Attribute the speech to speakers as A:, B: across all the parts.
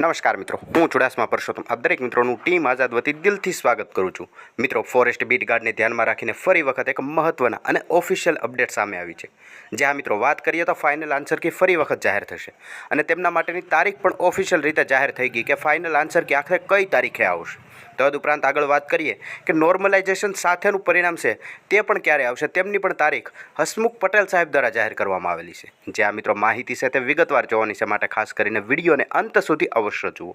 A: નમસ્કાર મિત્રો, હું ચુડાસમા પરસોત્તમ. આપ દરેક મિત્રોનું ટીમ આઝાદ વતી દિલથી સ્વાગત કરું છું. મિત્રો, ફોરેસ્ટ બીટ ગાર્ડને ધ્યાનમાં રાખીને ફરી વખત એક મહત્ત્વના અને ઓફિશિયલ અપડેટ સામે આવી છે. જ્યાં મિત્રો વાત કરીએ તો ફાઇનલ આન્સર કી ફરી વખત જાહેર થશે. અને તેમના માટેની તારીખ પણ ઓફિશિયલ રીતે જાહેર થઈ ગઈ કે ફાઇનલ આન્સર કી આખરે કઈ તારીખે આવશે? તદુપરાંત આગળ વાત કરીએ કે નોર્મલાઇઝેશન સાથેનું પરિણામ છે, તે પણ ક્યારે આવશે? તેમની પણ તારીખ હસમુખ પટેલ સાહેબ દ્વારા જાહેર કરવામાં આવેલી છે. જે આ મિત્રો માહિતી છે તે વિગતવાર જોવાની છે માટે ખાસ કરીને વિડીયોને અંત સુધી અવશ્ય જુઓ.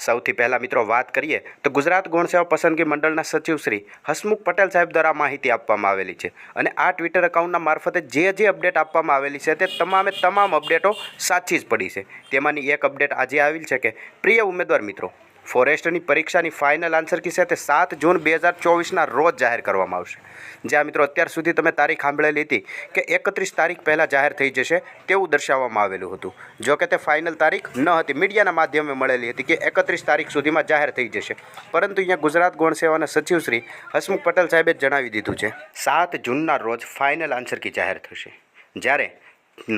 A: સૌથી પહેલાં મિત્રો વાત કરીએ તો ગુજરાત ગૌણ સેવા પસંદગી મંડળના સચિવ શ્રી હસમુખ પટેલ સાહેબ દ્વારા માહિતી આપવામાં આવેલી છે અને આ ટ્વિટર એકાઉન્ટના મારફતે જે જે અપડેટ આપવામાં આવેલી છે તે તમામે તમામ અપડેટો સાચી જ પડી છે. તેમાંની એક અપડેટ આજે આવેલ છે કે પ્રિય ઉમેદવાર મિત્રો ફોરેસ્ટની પરીક્ષાની ફાઇનલ આન્સર કી તે સાત જૂન બે હજાર ચોવીસના રોજ જાહેર કરવામાં આવશે. જ્યાં મિત્રો અત્યાર સુધી તમે તારીખ સાંભળેલી હતી કે એકત્રીસ તારીખ પહેલાં જાહેર થઈ જશે તેવું દર્શાવવામાં આવેલું હતું. જો કે તે ફાઇનલ તારીખ ન હતી, મીડિયાના માધ્યમે મળેલી હતી કે એકત્રીસ તારીખ સુધીમાં જાહેર થઈ જશે. પરંતુ અહીંયા ગુજરાત ગૌણ સેવાના સચિવ શ્રી હસમુખ પટેલ સાહેબે જણાવી દીધું છે, સાત જૂનના રોજ ફાઇનલ આન્સર કી જાહેર થશે. જ્યારે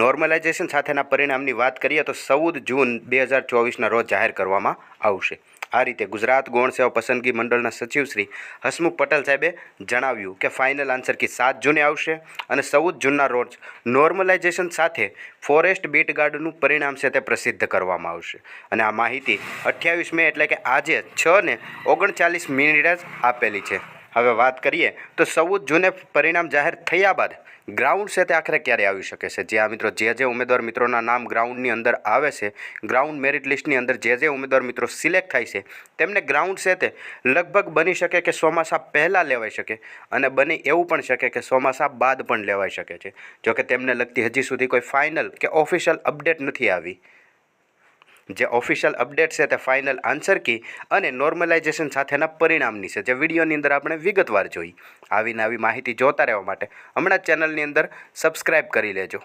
A: નોર્મલાઇઝેશન સાથેના પરિણામની વાત કરીએ તો ચૌદ જૂન બે હજાર ચોવીસના રોજ જાહેર કરવામાં આવશે. આ રીતે ગુજરાત ગૌણ સેવા પસંદગી મંડળના સચિવ શ્રી હસમુખ પટેલ સાહેબે જણાવ્યું કે ફાઇનલ આન્સર કી સાત જૂને આવશે અને ચૌદ જૂનના રોજ નોર્મલાઇઝેશન સાથે ફોરેસ્ટ બીટ ગાર્ડનું પરિણામ છે તે પ્રસિદ્ધ કરવામાં આવશે. અને આ માહિતી અઠ્યાવીસ મે એટલે કે આજે છ ને ઓગણચાલીસ મિનિટે જ આપેલી છે. હવે વાત કરીએ તો ચૌદ જૂને પરિણામ જાહેર થયા બાદ ગ્રાઉન્ડ તે આખરે ક્યારે આવી શકે છે? જે આ મિત્રો જે જે ઉમેદવાર મિત્રોના નામ ગ્રાઉન્ડની અંદર આવે છે ગ્રાઉન્ડ મેરિટ લિસ્ટની અંદર જે જે ઉમેદવાર મિત્રો સિલેક્ટ થાય છે, તેમને ગ્રાઉન્ડ છે લગભગ બની શકે કે ચોમાસા પહેલાં લેવાઈ શકે અને બને એવું પણ શકે કે ચોમાસા બાદ પણ લેવાઈ શકે છે. જોકે તેમને લગતી હજી સુધી કોઈ ફાઇનલ કે ઓફિશિયલ અપડેટ નથી આવી. જે ઓફિશિયલ અપડેટ છે તે ફાઇનલ આન્સર કી અને નોર્મલાઇઝેશન સાથેના પરિણામની છે. જે વિડીયોની અંદર આપણે વિગતવાર જોઈ. આવી માહિતી જોતા રહેવા માટે હમણાં ચેનલની અંદર સબસ્ક્રાઇબ કરી લેજો.